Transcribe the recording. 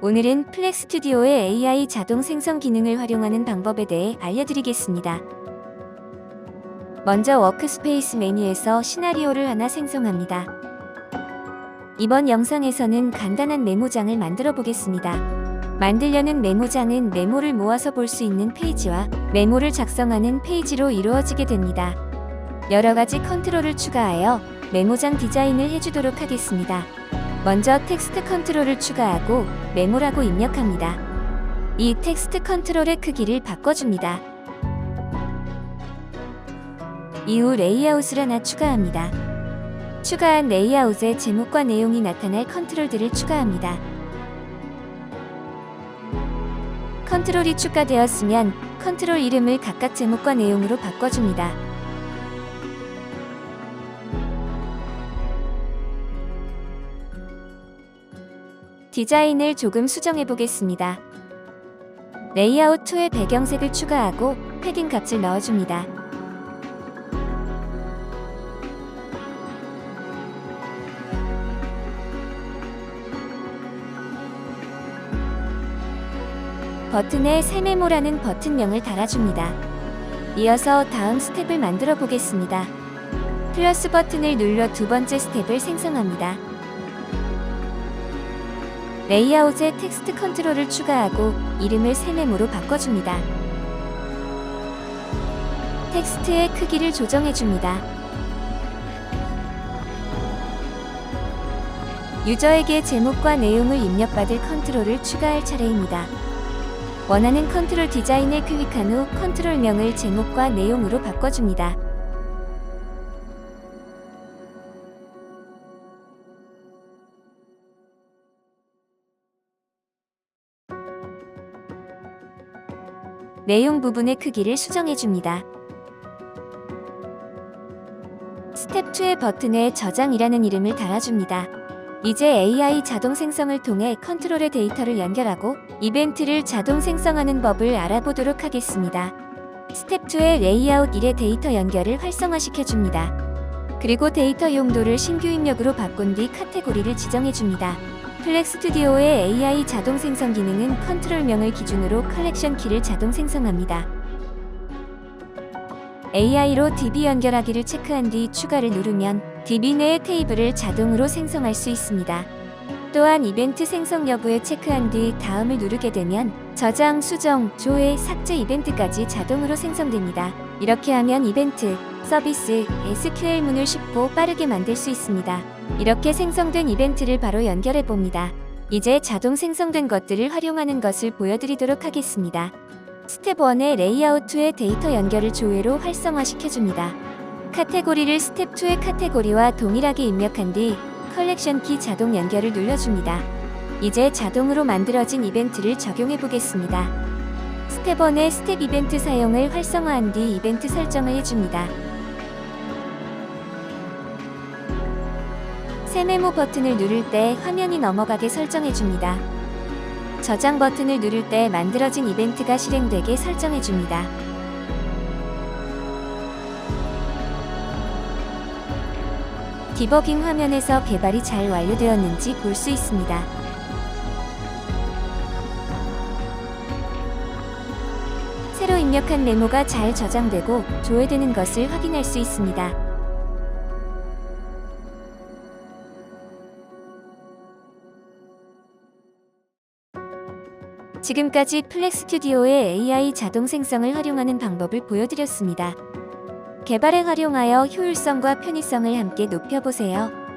오늘은 플렉 스튜디오의 AI 자동 생성 기능을 활용하는 방법에 대해 알려드리겠습니다. 먼저 워크스페이스 메뉴에서 시나리오를 하나 생성합니다. 이번 영상에서는 간단한 메모장을 만들어 보겠습니다. 만들려는 메모장은 메모를 모아서 볼 수 있는 페이지와 메모를 작성하는 페이지로 이루어지게 됩니다. 여러 가지 컨트롤을 추가하여 메모장 디자인을 해주도록 하겠습니다. 먼저 텍스트 컨트롤을 추가하고 메모라고 입력합니다. 이 텍스트 컨트롤의 크기를 바꿔줍니다. 이후 레이아웃을 하나 추가합니다. 추가한 레이아웃에 제목과 내용이 나타날 컨트롤들을 추가합니다. 컨트롤이 추가되었으면 컨트롤 이름을 각각 제목과 내용으로 바꿔줍니다. 디자인을 조금 수정해 보겠습니다. 레이아웃 2의 배경색을 추가하고 패딩 값을 넣어줍니다. 버튼에 세메모라는 버튼명을 달아줍니다. 이어서 다음 스텝을 만들어 보겠습니다. 플러스 버튼을 눌러 두 번째 스텝을 생성합니다. 레이아웃에 텍스트 컨트롤을 추가하고 이름을 세메모로 바꿔줍니다. 텍스트의 크기를 조정해줍니다. 유저에게 제목과 내용을 입력받을 컨트롤을 추가할 차례입니다. 원하는 컨트롤 디자인을 클릭한 후 컨트롤명을 제목과 내용으로 바꿔줍니다. 내용 부분의 크기를 수정해줍니다. 스텝 2의 버튼에 저장이라는 이름을 달아줍니다. 이제 AI 자동 생성을 통해 컨트롤의 데이터를 연결하고 이벤트를 자동 생성하는 법을 알아보도록 하겠습니다. 스텝 2의 레이아웃 1의 데이터 연결을 활성화시켜줍니다. 그리고 데이터 용도를 신규 입력으로 바꾼 뒤 카테고리를 지정해줍니다. 플렉 스튜디오의 AI 자동 생성 기능은 컨트롤명을 기준으로 컬렉션 키를 자동 생성합니다. AI로 DB 연결하기를 체크한 뒤 추가를 누르면 DB 내의 테이블을 자동으로 생성할 수 있습니다. 또한 이벤트 생성 여부에 체크한 뒤 다음을 누르게 되면 저장, 수정, 조회, 삭제 이벤트까지 자동으로 생성됩니다. 이렇게 하면 이벤트, 서비스, SQL문을 쉽고 빠르게 만들 수 있습니다. 이렇게 생성된 이벤트를 바로 연결해 봅니다. 이제 자동 생성된 것들을 활용하는 것을 보여드리도록 하겠습니다. 스텝 1의 레이아웃 2의 데이터 연결을 조회로 활성화시켜줍니다. 카테고리를 스텝 2의 카테고리와 동일하게 입력한 뒤 컬렉션 키 자동 연결을 눌러줍니다. 이제 자동으로 만들어진 이벤트를 적용해 보겠습니다. 스텝 1의 스텝 이벤트 사용을 활성화한 뒤 이벤트 설정을 해줍니다. 새 메모 버튼을 누를 때 화면이 넘어가게 설정해줍니다. 저장 버튼을 누를 때 만들어진 이벤트가 실행되게 설정해줍니다. 디버깅 화면에서 개발이 잘 완료되었는지 볼 수 있습니다. 새로 입력한 메모가 잘 저장되고 조회되는 것을 확인할 수 있습니다. 지금까지 플렉 스튜디오의 AI 자동 생성을 활용하는 방법을 보여드렸습니다. 개발에 활용하여 효율성과 편의성을 함께 높여보세요.